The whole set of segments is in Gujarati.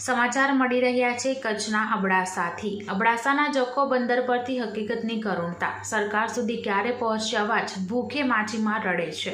સમાચાર મળી રહ્યા છે કચ્છના અબડાસાથી. અબડાસાના જખો બંદર પરથી હકીકતની કરુણતા. સરકાર સુધી ક્યારે પહોંચ્યા અવાજ? ભૂખે માછીમાર રડે છે.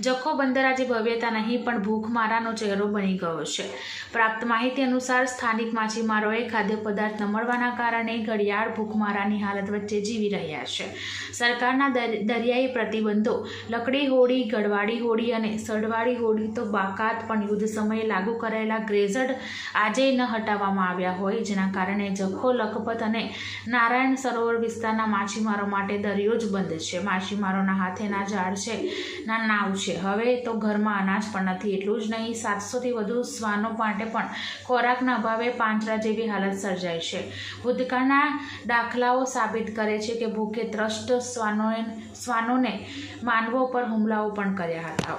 જખો બંદર આજે ભવ્યતા નહીં, પણ ભૂખમારાનો ચહેરો બની ગયો છે. પ્રાપ્ત માહિતી અનુસાર સ્થાનિક માછીમારોએ ખાદ્ય પદાર્થ નમળવાના કારણે ઘડિયાળ, ભૂખમારાની હાલત વચ્ચે જીવી રહ્યા છે. સરકારના દરિયાઈ પ્રતિબંધો, લકડી હોડી ગડવાડી હોડી અને સડવાડી હોડી તો બાકાત, પણ યુદ્ધ સમયે લાગુ કરાયેલા ગ્રેઝડ આજે ન હટાવવામાં આવ્યા હોય, જેના કારણે જખો, લખપત અને નારાયણ સરોવર વિસ્તારના માછીમારો માટે દરિયો જ બંધ છે. માછીમારોના હાથેના ઝાડ છે, ના નાવ છે. હવે તો ઘરમાં અનાજ પણ નથી. એટલું જ નહીં, સાતસોથી વધુ શ્વાનો માટે પણ ખોરાકના અભાવે પાંજરા જેવી હાલત સર્જાય છે. ભૂતકાળના દાખલાઓ સાબિત કરે છે કે ભૂખે ત્રસ્ત શ્વાનોએ શ્વાનોને માનવો પર હુમલાઓ પણ કર્યા હતા.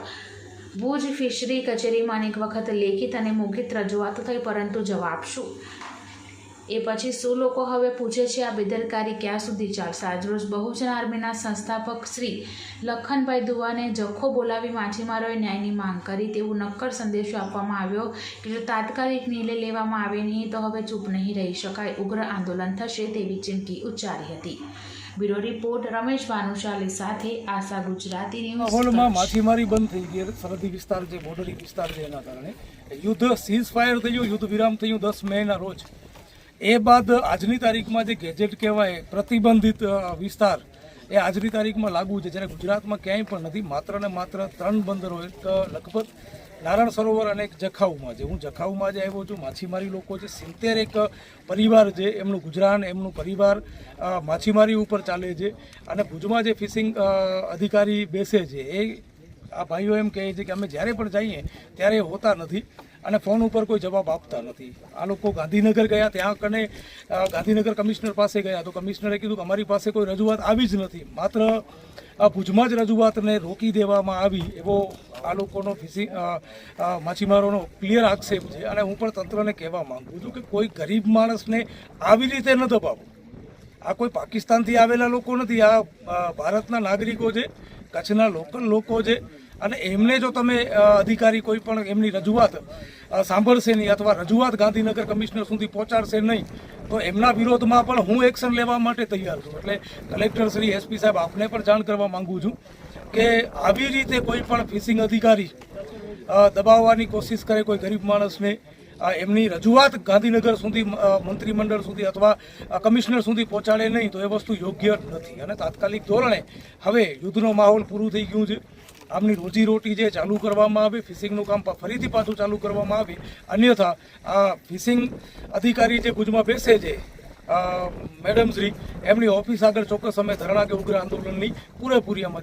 ભુજ ફિશરી કચેરીમાં અનેક વખત લેખિત અને મૌખિત રજૂઆતો થઈ પરંતુ જવાબ શું? એ પછી શું લોકો હવે પૂછે છે આ બેદરકારી ક્યાં સુધી ચાલશે? આજરોજ બહુજન આર્મીના સંસ્થાપક શ્રી લખનભાઈ દુવાને જખો બોલાવી માછીમારોએ ન્યાયની માંગ કરી તેવું નક્કર સંદેશો આપવામાં આવ્યો કે જો તાત્કાલિક નિર્ણય લેવામાં આવે નહીં તો હવે ચૂપ નહીં રહી શકાય ઉગ્ર આંદોલન થશે તેવી ચીમકી ઉચ્ચારી હતી. બ્યુરો રિપોર્ટ રમેશ ભાનુશાલી સાથે આશા ગુજરાતી ન્યૂઝ માછીમારી બંધ થઈ ગઈ. સરહદી વિસ્તાર જે બોર્ડરી વિસ્તાર છે એના કારણે. યુદ્ધ સીઝ ફાયર થયું યુદ્ધ વિરામ થયું દસ મેના રોજ. એ બાદ આજની તારીખમાં જે ગેજેટ કહેવાય, પ્રતિબંધિત વિસ્તાર, એ આજની તારીખમાં લાગુ છે. જ્યારે ગુજરાતમાં ક્યાંય પણ નથી, માત્ર ને માત્ર ત્રણ બંદરો એક લખપત નારાયણ સરોવર અને એક જખાઉમાં છે. હું જખાઉમાં જે આવ્યો છું. માછીમારી લોકો છે. સિત્તેર એક પરિવાર છે. એમનું ગુજરાન, એમનું પરિવાર માછીમારી ઉપર ચાલે છે. અને ભુજમાં જે ફિશિંગ અધિકારી બેસે છે, એ આ ભાઈઓ એમ કહે છે કે અમે જ્યારે પણ જઈએ, ત્યારે હોતા નથી. અને ફોન ઉપર કોઈ જવાબ આપતા નથી. આ લોકો ગાંધીનગર ગયા, ત્યાં કને ગાંધીનગર કમિશનર પાસે ગયા. તો કમિશનરે કીધું કે અમારી પાસે કોઈ રજૂઆત આવી જ નથી. માત્ર ભુજમાં જ રજૂઆતને રોકી દેવામાં આવી એવો આ લોકોનો ફિશિંગ માછીમારોનો ક્લિયર આક્ષેપ છે. અને હું પણ તંત્રને કહેવા માગું છું કે કોઈ ગરીબ માણસને આવી રીતે ન દબાવો. આ કોઈ પાકિસ્તાનથી આવેલા લોકો નથી. આ ભારતના નાગરિકો છે, કચ્છના લોકલ લોકો છે. અને એમને જો તમે અધિકારી કોઈ પણ એમની રજૂઆત સાંભળશે નહીં અથવા રજૂઆત ગાંધીનગર કમિશનર સુધી પહોંચાડશે નહીં, તો એમના વિરોધમાં પણ હું એક્શન લેવા માટે તૈયાર છું. એટલે કલેક્ટર શ્રી એસપી સાહેબ આપને પણ જાણ કરવા માંગુ છું કે આવી રીતે કોઈ પણ ફિશિંગ અધિકારી દબાવવાની કોશિશ કરે કોઈ ગરીબ માણસને એમની રજૂઆત ગાંધીનગર સુધી મંત્રીમંડળ સુધી અથવા કમિશનર સુધી પહોંચાડે નહીં, તો એ વસ્તુ યોગ્ય નથી. અને તાત્કાલિક ધોરણે હવે યુદ્ધનો માહોલ પૂરું થઈ ગયું છે. આમની રોજીરોટી જે ચાલુ કરવામાં આવે, ફિશિંગનું કામ ફરીથી પાછું ચાલુ કરવામાં આવે. અન્યથા, આ ફિશિંગ અધિકારી જે ભુજમાં બેસે છે મેડમ શ્રી, એમની ઓફિસ આગળ ચોક્કસ અમે ધરણા કે ઉગ્ર આંદોલનની પૂરેપૂરી અમારી